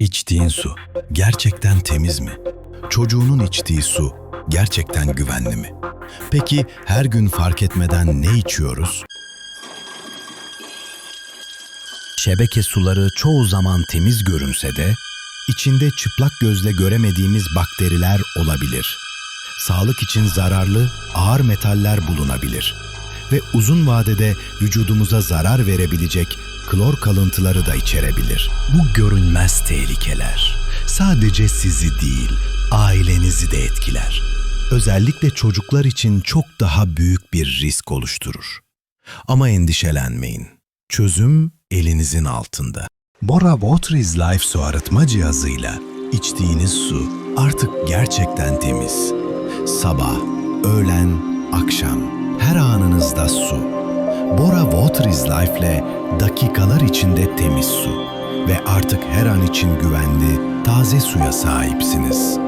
İçtiğin su gerçekten temiz mi? Çocuğunun içtiği su gerçekten güvenli mi? Peki her gün fark etmeden ne içiyoruz? Şebeke suları çoğu zaman temiz görünse de içinde çıplak gözle göremediğimiz bakteriler olabilir. Sağlık için zararlı ağır metaller bulunabilir ve uzun vadede vücudumuza zarar verebilecek klor kalıntıları da içerebilir. Bu görünmez tehlikeler sadece sizi değil, ailenizi de etkiler. Özellikle çocuklar için çok daha büyük bir risk oluşturur. Ama endişelenmeyin. Çözüm elinizin altında. Bora Water is Life su arıtma cihazıyla içtiğiniz su artık gerçekten temiz. Sabah, öğlen, akşam her anınızda su. Bora Water is Life ile dakikalar içinde temiz su ve artık her an için güvenli, taze suya sahipsiniz.